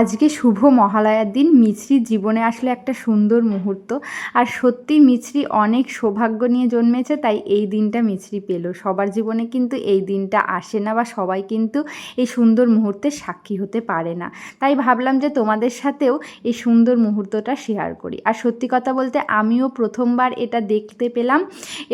আজকে শুভ মহালয়ার দিন। মিছরির জীবনে আসলে একটা সুন্দর মুহূর্ত। আর সত্যি মিছরি অনেক সৌভাগ্য নিয়ে জন্মেছে, তাই এই দিনটা মিছরি পেল। সবার জীবনে কিন্তু এই দিনটা আসে না বা সবাই কিন্তু এই সুন্দর মুহূর্তের সাক্ষী হতে পারে না। তাই ভাবলাম যে তোমাদের সাথেও এই সুন্দর মুহূর্তটা শেয়ার করি। আর সত্যি কথা বলতে আমিও প্রথমবার এটা দেখতে পেলাম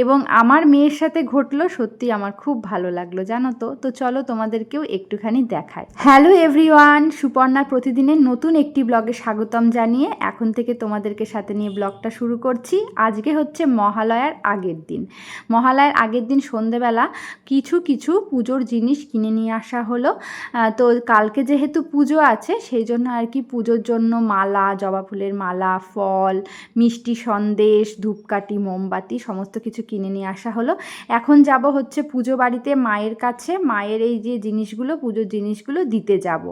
এবং আমার মেয়ের সাথে ঘটলো, সত্যি আমার খুব ভালো লাগল, জানো তো? তো চলো তোমাদেরকেও একটুখানি দেখায় হ্যালো এভরিওয়ান, সুপর্ণার প্রতিদিনের নতুন একটি ব্লগে স্বাগতম জানিয়ে এখন থেকে তোমাদেরকে সাথে নিয়ে ব্লগটা শুরু করছি। আজকে হচ্ছে মহালয়ার আগের দিন। মহালয়ার আগের দিন সন্ধেবেলা কিছু কিছু পুজোর জিনিস কিনে নিয়ে আসা হলো। তো কালকে যেহেতু পুজো আছে, সেই জন্য আর কি পুজোর জন্য মালা, জবা ফুলের মালা, ফল, মিষ্টি সন্দেশ, ধূপকাঠি, মোমবাতি সমস্ত কিছু কিনে নিয়ে আসা হলো। এখন যাব হচ্ছে পুজো বাড়িতে মায়ের কাছে। মায়ের এই যে জিনিসগুলো, পুজোর জিনিসগুলো দিতে যাব।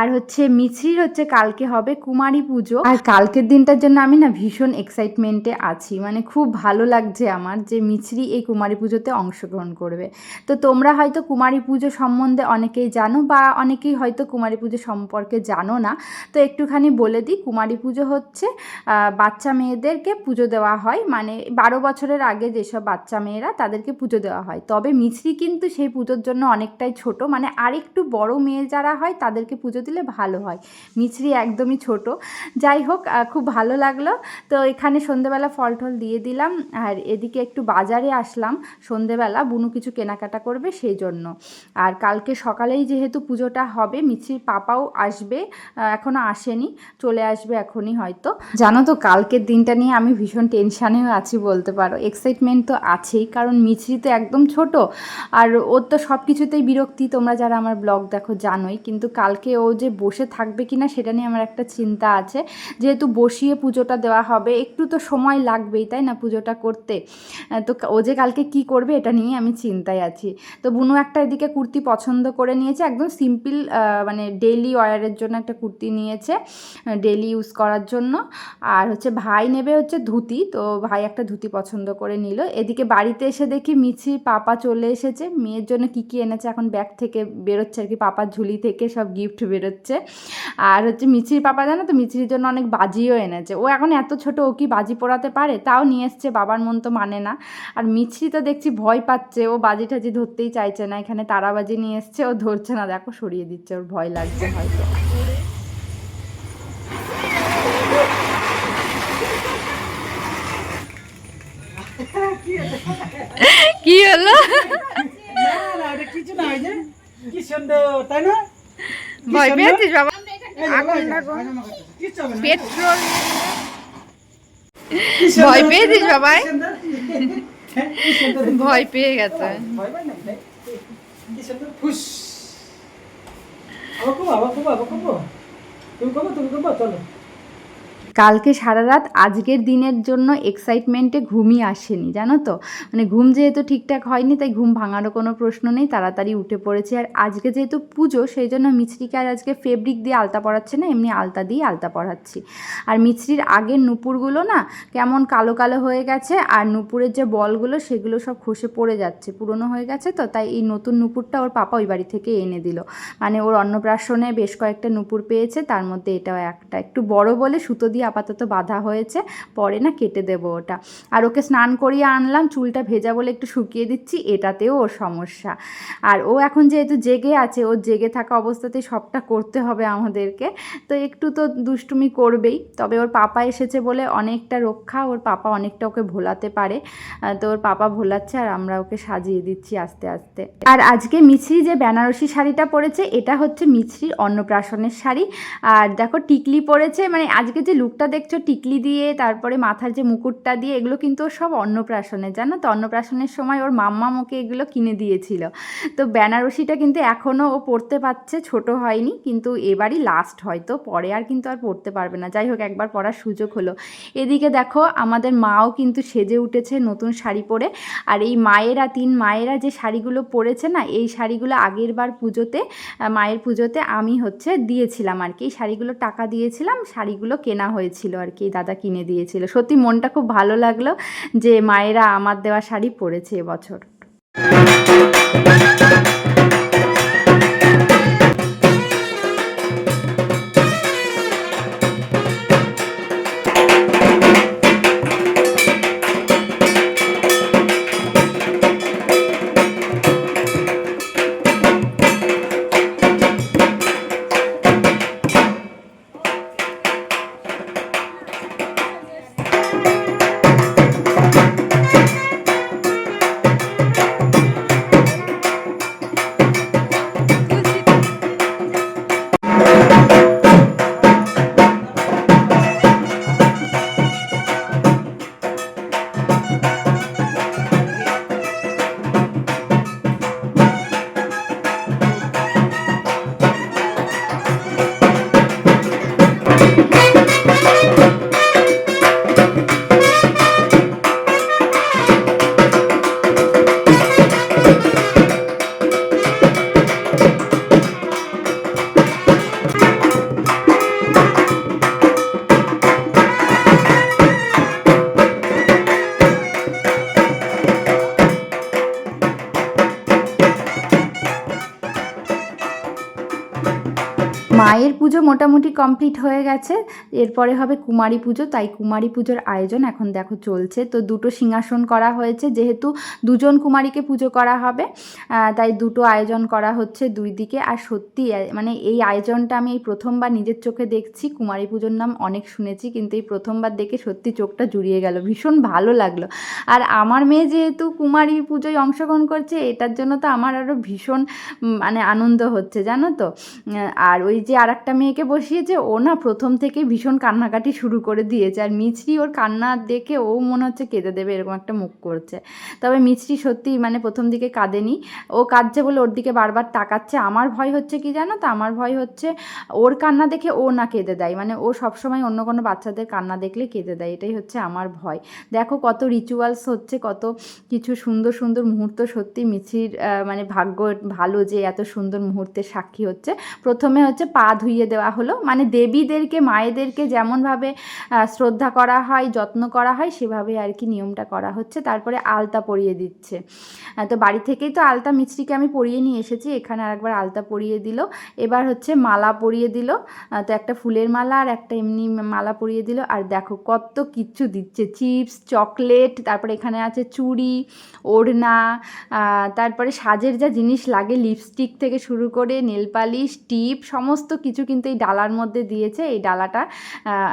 আর হচ্ছে মিছরির হচ্ছে, কালকে হবে কুমারী পুজো। আর কালকের দিনটার জন্য আমি না ভীষণ এক্সাইটমেন্টে আছি। মানে খুব ভালো লাগছে আমার যে মিছরি এই কুমারী পুজোতে অংশগ্রহণ করবে। তো তোমরা হয়তো কুমারী পুজো সম্বন্ধে অনেকেই জানো বা অনেকেই হয়তো কুমারী পুজো সম্পর্কে জানো না। তো একটুখানি বলে দিই, কুমারী পুজো হচ্ছে বাচ্চা মেয়েদেরকে পুজো দেওয়া হয়। মানে বারো বছরের আগে যেসব বাচ্চা মেয়েরা তাদেরকে পুজো দেওয়া হয়। তবে মিছরি কিন্তু সেই পুজোর জন্য অনেকটাই ছোট। মানে আরেকটু বড় মেয়ে যারা হয় তাদেরকে পুজো দিলে ভালো হয়। মিছরি একদমই ছোট। যাই হোক খুব ভালো লাগল। তো এখানে সন্ধেবেলা ফল টল দিয়ে দিলাম। আর এদিকে একটু বাজারে আসলাম। সন্ধেবেলা বুনু কিছু কেনাকাটা করবে সেই জন্য। আর কালকে সকালেই যেহেতু পুজোটা হবে মিছির পাপাও আসবে আহ, এখনও আসেনি। চলে আসবে এখনই হয়তো। জানো তো কালকের দিনটা নিয়ে আমি ভীষণ টেনশানেও আছি বলতে পারো। এক্সাইটমেন্ট তো আছেই কারণ মিছরি তো একদম ছোট। আর ওর তো সব কিছুতেই বিরক্তি তোমরা যারা আমার ব্লগ দেখো জানোই। কিন্তু কালকে ও যে বসে থাকবে কি না সেটা নিয়ে আমার একটা চিন্তা আছে। যেহেতু বসিয়ে পুজোটা দেওয়া হবে, একটু তো সময় লাগবেই, তাই না পুজোটা করতে? তো ও যে কালকে কি করবে এটা নিয়ে আমি চিন্তায় আছি। তো বুনু একটা এদিকে কুর্তি পছন্দ করে নিয়েছে, একদম সিম্পল মানে ডেলি ওয়ারের জন্য একটা কুর্তি নিয়েছে ডেলি ইউজ করার জন্য। আর হচ্ছে ভাই নেবে হচ্ছে ধুতি, তো ভাই একটা ধুতি পছন্দ করে নিল। এদিকে বাড়িতে এসে দেখি মিছির পাপা চলে এসেছে, মেয়ের জন্য কি কি এনেছে এখন ব্যাগ থেকে বেরোচ্ছে আর কি, পাপার ঝুলি থেকে সব গিফট বেরোচ্ছে। আর হচ্ছে মিছির পাপা জানো তো? মিছির জন্য অনেক বাজিও এনেছে। ও এখন এত ছোট ও কি বাজি পড়াতে পারে? তাও নিয়ে এসছে বাবার মন তো মানে না। আর মিছরি তো দেখছি ভয় পাচ্ছে ও বাজি টাজি ধরতেই চাইছে না। এখানে তারাবাজি নিয়ে এসছে ও ধরছে না। দেখো সরিয়ে দিচ্ছে ওর ভয় লাগছে হয়তো। কি হলো? না না ওটা কিছু না কি সুন্দর তাই না? ভয় পেয়েছিস বাবা। আগুন। পেট্রোল ভয় পেয়েছিস বাবাই? ভয় পেয়ে গেছে? তুমি কবো তুমি কবো চলো। কালকে সারা রাত আজকের দিনের জন্য এক্সাইটমেন্টে ঘুমই আসেনি, জানো তো? মানে ঘুম যেহেতু ঠিকঠাক হয়নি, তাই ঘুম ভাঙারও কোনো প্রশ্ন নেই, তাড়াতাড়ি উঠে পড়েছি। আর আজকে যেহেতু পুজো, সেই জন্য মিছরিকে আর আজকে ফেব্রিক দিয়ে আলতা পরাচ্ছে না, এমনি আলতা দিয়ে আলতা পরাচ্ছি। আর মিছরির আগের নুপুরগুলো না কেমন কালো কালো হয়ে গেছে, আর নুপুরের যে বলগুলো, সেগুলো সব খসে পড়ে যাচ্ছে, পুরনো হয়ে গেছে তো, তাই এই নতুন নুপুরটা ওর পাপা ওই বাড়ি থেকে এনে দিল। মানে ওর অন্নপ্রাশনে বেশ কয়েকটা নুপুর পেয়েছে, তার মধ্যে এটাও একটা, একটু বড় বলে সুতো দিয়ে আপাতত বাঁধা হয়েছে, পরে না কেটে দেবো ওটা। আর ওকে স্নান করিয়ে আনলাম, চুলটা ভেজা বলে একটু শুকিয়ে দিচ্ছি, এটাতেও ওর সমস্যা। আর ও এখন যেহেতু জেগে আছে, ওর জেগে থাকা অবস্থাতে সবটা করতে হবে আমাদেরকে। তো একটু তো দুষ্টুমি করবেই, তবে ওর পাপা এসেছে বলে অনেকটা রক্ষা, ওর পাপা অনেকটা ওকে ভোলাতে পারে। তো ওর পাপা ভোলাচ্ছে আর আমরা ওকে সাজিয়ে দিচ্ছি আস্তে আস্তে। আর আজকে মিছরি যে বেনারসি শাড়িটা পরেছে, এটা হচ্ছে মিছরির অন্নপ্রাশনের শাড়ি। আর দেখো, টিকলি পরেছে মানে আজকে যে লুকটা দেখছ টিকলি দিয়ে, তারপরে মাথার যে মুকুটটা দিয়ে, এগুলো কিন্তু সব অন্নপ্রাশনে, জানো তো? অন্নপ্রাশনের সময় ওর মাম্মা ওকে এগুলো কিনে দিয়েছিল। তো বেনারসিটা কিন্তু এখনও ও পরতে পারছে, ছোট হয়নি, কিন্তু এবারই লাস্ট হয়তো পরে আর কিন্তু আর পরতে পারবে না। যাই হোক, একবার পরার সুযোগ হলো। এদিকে দেখো, আমাদের মাও কিন্তু সেজে উঠেছে নতুন শাড়ি পরে, আর এই মায়েরা, তিন মায়েরা যে শাড়িগুলো পরেছে না, এই শাড়িগুলো আগের বার পুজোতে মায়ের পুজোতে আমি হচ্ছে দিয়েছিলাম আর কি। এই শাড়িগুলো টাকা দিয়েছিলাম, শাড়িগুলো কেনা হয়েছিল আর কি, দাদা কিনে দিয়েছিল। সত্যি মনটা খুব ভালো লাগল যে মায়েরা আমার দেওয়া শাড়ি পরেছে এবছর। পুজো মোটামুটি কমপ্লিট হয়ে গেছে। এরপরে হবে কুমারী পুজো। তাই কুমারী পুজোর আয়োজন এখন দেখো চলছে। তো দুটো সিংহাসন করা হয়েছে। যেহেতু দুজন কুমারীকে পুজো করা হবে তাই দুটো আয়োজন করা হচ্ছে দুই দিকে। আর সত্যি মানে এই আয়োজনটা আমি এই প্রথমবার নিজের চোখে দেখছি। কুমারী পুজোর নাম অনেক শুনেছি, কিন্তু এই প্রথমবার দেখে সত্যি চোখটা জুড়িয়ে গেল, ভীষণ ভালো লাগল। আর আমার মেয়ে যেহেতু কুমারী পুজোয় অংশগ্রহণ করছে, এটার জন্য তো আমার আরও ভীষণ মানে আনন্দ হচ্ছে, জানো তো? আর ওই যে আর একটা মেয়েকে বসিয়েছে, ও না প্রথম থেকে ভীষণ কান্নাকাটি শুরু করে দিয়েছে। আর মিছরি ওর কান্না দেখে ও মনে হচ্ছে কেঁদে দেবে, এরকম একটা মুখ করছে। তবে মিছরি সত্যি মানে প্রথম দিকে কাঁদেনি। ও কাঁদছে বলে ওর দিকে বারবার তাকাচ্ছে। আমার ভয় হচ্ছে কি জানো তো? আমার ভয় হচ্ছে ওর কান্না দেখে ও না কেঁদে দেয়। মানে ও সবসময় অন্য কোনো বাচ্চাদের কান্না দেখলে কেঁদে দেয়। এটাই হচ্ছে আমার ভয়। দেখো কত রিচুয়ালস হচ্ছে, কত কিছু সুন্দর সুন্দর মুহূর্ত সত্যি মিছির মানে ভাগ্য ভালো যে এত সুন্দর মুহূর্তের সাক্ষী হচ্ছে। প্রথমে হচ্ছে পা ধুইয়ে দেওয়া হলো। মানে দেবীদেরকে, মায়েদেরকে যেমনভাবে শ্রদ্ধা করা হয়, যত্ন করা হয়, সেভাবে আর কি নিয়মটা করা হচ্ছে। তারপরে আলতা পরিয়ে দিচ্ছে। তো বাড়ি থেকেই তো আলতা মিছরিকে আমি পরিয়ে নিয়ে এসেছি। এখানে আরেকবার আলতা পরিয়ে দিল। এবার হচ্ছে মালা পরিয়ে দিল। তো একটা ফুলের মালা আর একটা এমনি মালা পরিয়ে দিল। আর দেখো কত কিচ্ছু দিচ্ছে। চিপস, চকলেট, তারপরে এখানে আছে চুড়ি, ওড়না তারপরে সাজের যা জিনিস লাগে, লিপস্টিক থেকে শুরু করে, নেল পালিশ, টিপ, সমস্ত কিছু কিন্তু এই ডালার মধ্যে দিয়েছে, এই ডালাটা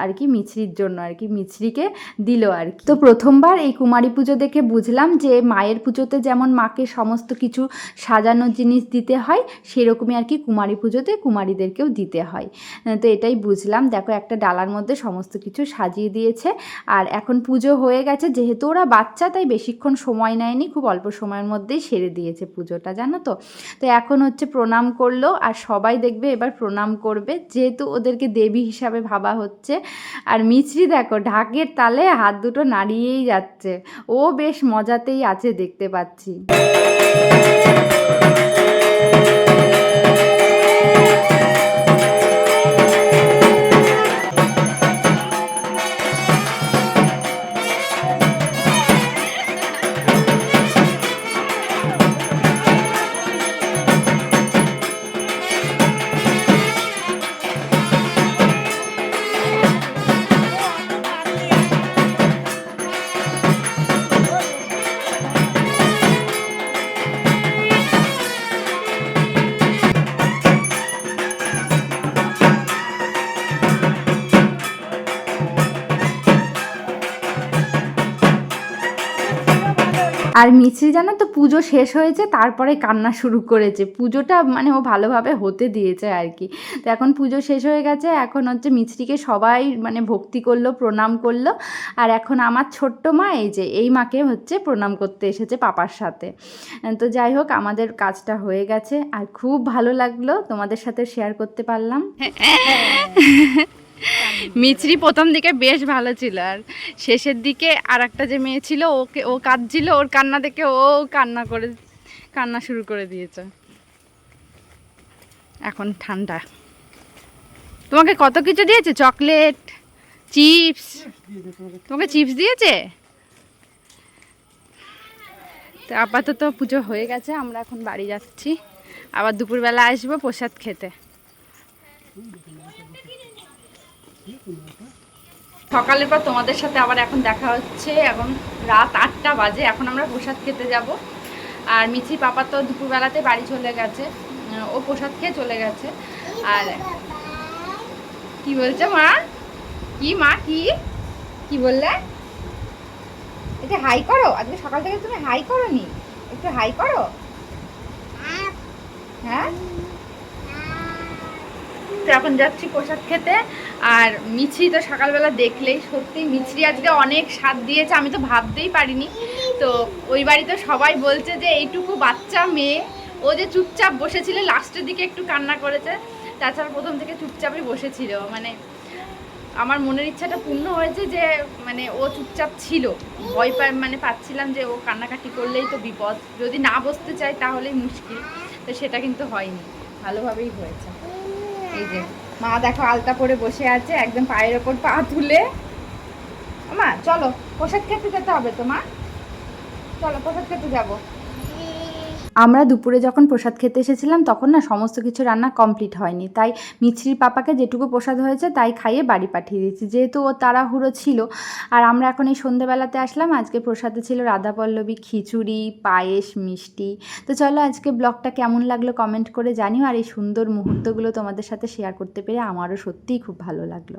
আর কি মিছরির জন্য, আর কি মিছরিকে দিল আর কি। তো প্রথমবার এই কুমারী পুজো দেখে বুঝলাম যে মায়ের পুজোতে যেমন মাকে সমস্ত কিছু সাজানো জিনিস দিতে হয়, সেরকমই আর কি কুমারী পুজোতে কুমারীদেরকেও দিতে হয়। তো এটাই বুঝলাম। দেখো একটা ডালার মধ্যে সমস্ত কিছু সাজিয়ে দিয়েছে। আর এখন পুজো হয়ে গেছে, যেহেতু ওরা বাচ্চা, তাই বেশিক্ষণ সময় নেয়নি, খুব অল্প সময়ের মধ্যেই সেরে দিয়েছে পুজোটা, জানো তো? তো এখন হচ্ছে প্রণাম করল, আর সবাই দেখবে এবার প্রণাম করবে। যেহেতু ওদেরকে দেবী হিসাবে ভাবা হচ্ছে। আর মিছরি দেখো, ঢাকের তালে হাত দুটো নাড়িয়েই যাচ্ছে। ও বেশ মজাতেই আছে দেখতে পাচ্ছি। আর মিছরি জানো তো, পুজো শেষ হয়েছে, তারপরে কান্না শুরু করেছে। পুজোটা মানে ও ভালোভাবে হতে দিয়েছে আর কি। তো এখন পুজো শেষ হয়ে গেছে, এখন হচ্ছে মিছরিকে সবাই মানে ভক্তি করল, প্রণাম করল। আর এখন আমার ছোট্ট মা, এই যে, এই মাকে হচ্ছে প্রণাম করতে এসেছে পাপার সাথে। তো যাই হোক, আমাদের কাজটা হয়ে গেছে। আর খুব ভালো লাগল তোমাদের সাথে শেয়ার করতে পারলাম। মিছরি প্রথম দিকে বেশ ভালো ছিল, আর শেষের দিকে আর একটা যে মেয়ে ছিল, ওকে, ও কাঁদছিল, ওর কান্না দেখে ও কান্না করে, কান্না শুরু করে দিয়েছে। এখন ঠান্ডা। তোমাকে কত কিছু দিয়েছে? Chocolate, chips? তোমাকে চিপস দিয়েছে? তো আপাতত পুজো হয়ে গেছে, আমরা এখন বাড়ি যাচ্ছি। আবার দুপুরবেলা আসব প্রসাদ খেতে। সকালের পর তোমাদের সাথে আবার এখন দেখা হচ্ছে এখন রাত আটটা বাজে, এখন আমরা প্রসাদ খেতে যাব। আর মিছি পাপা তো দুপুরবেলাতে বাড়ি চলে গেছে। ও প্রসাদ খেয়ে চলে গেছে। আর কি বলছে মা? কি মা? কি? কি বললে? এটা হাই করো। আজকে সকাল থেকে তুমি হাই করো নি একটু হাই করো। হ্যাঁ? তো এখন যাচ্ছি প্রসাদ খেতে। আর মিছরি তো সকালবেলা দেখলেই সত্যি, মিছরি আজকে অনেক স্বাদ দিয়েছে, আমি তো ভাবতেই পারিনি। তো ওই বাড়িতে সবাই বলছে যে এইটুকু বাচ্চা মেয়ে, ও যে চুপচাপ বসেছিল, লাস্টের দিকে একটু কান্না করেছে, তাছাড়া প্রথম থেকে চুপচাপই বসেছিল। মানে আমার মনের ইচ্ছাটা পূর্ণ হয়েছে যে মানে ও চুপচাপ ছিল। ভয় পায় মানে পাচ্ছিলাম যে ও কান্নাকাটি করলেই তো বিপদ। যদি না বসতে চায় তাহলেই মুশকিল, তো সেটা কিন্তু হয়নি। ভালোভাবেই হয়েছে। এই যে, মা দেখো আলতা পরে বসে আছে, একদম পায়ের ওপর পা তুলে। মা, চলো, প্রসাদ খেতে যেতে হবে তো, মা? চলো, প্রসাদ খেতে যাব। আমরা দুপুরে যখন প্রসাদ খেতে এসেছিলাম, তখন না সমস্ত কিছু রান্না কমপ্লিট হয়নি। তাই মিছরির পাপাকে যেটুকু প্রসাদ হয়েছে, তাই খাইয়ে বাড়ি পাঠিয়ে দিয়েছি। যেহেতু ও তাড়াহুড়ো ছিল, আর আমরা এখন এই সন্ধেবেলাতে আসলাম, আজকে প্রসাদে ছিল রাধাপল্লবী খিচুড়ি, পায়েস, মিষ্টি। তো চলো আজকে ব্লগটা কেমন লাগল কমেন্ট করে জানিও, আর এই সুন্দর মুহূর্তগুলো তোমাদের সাথে শেয়ার করতে পেরে আমারও সত্যিই খুব ভালো লাগল।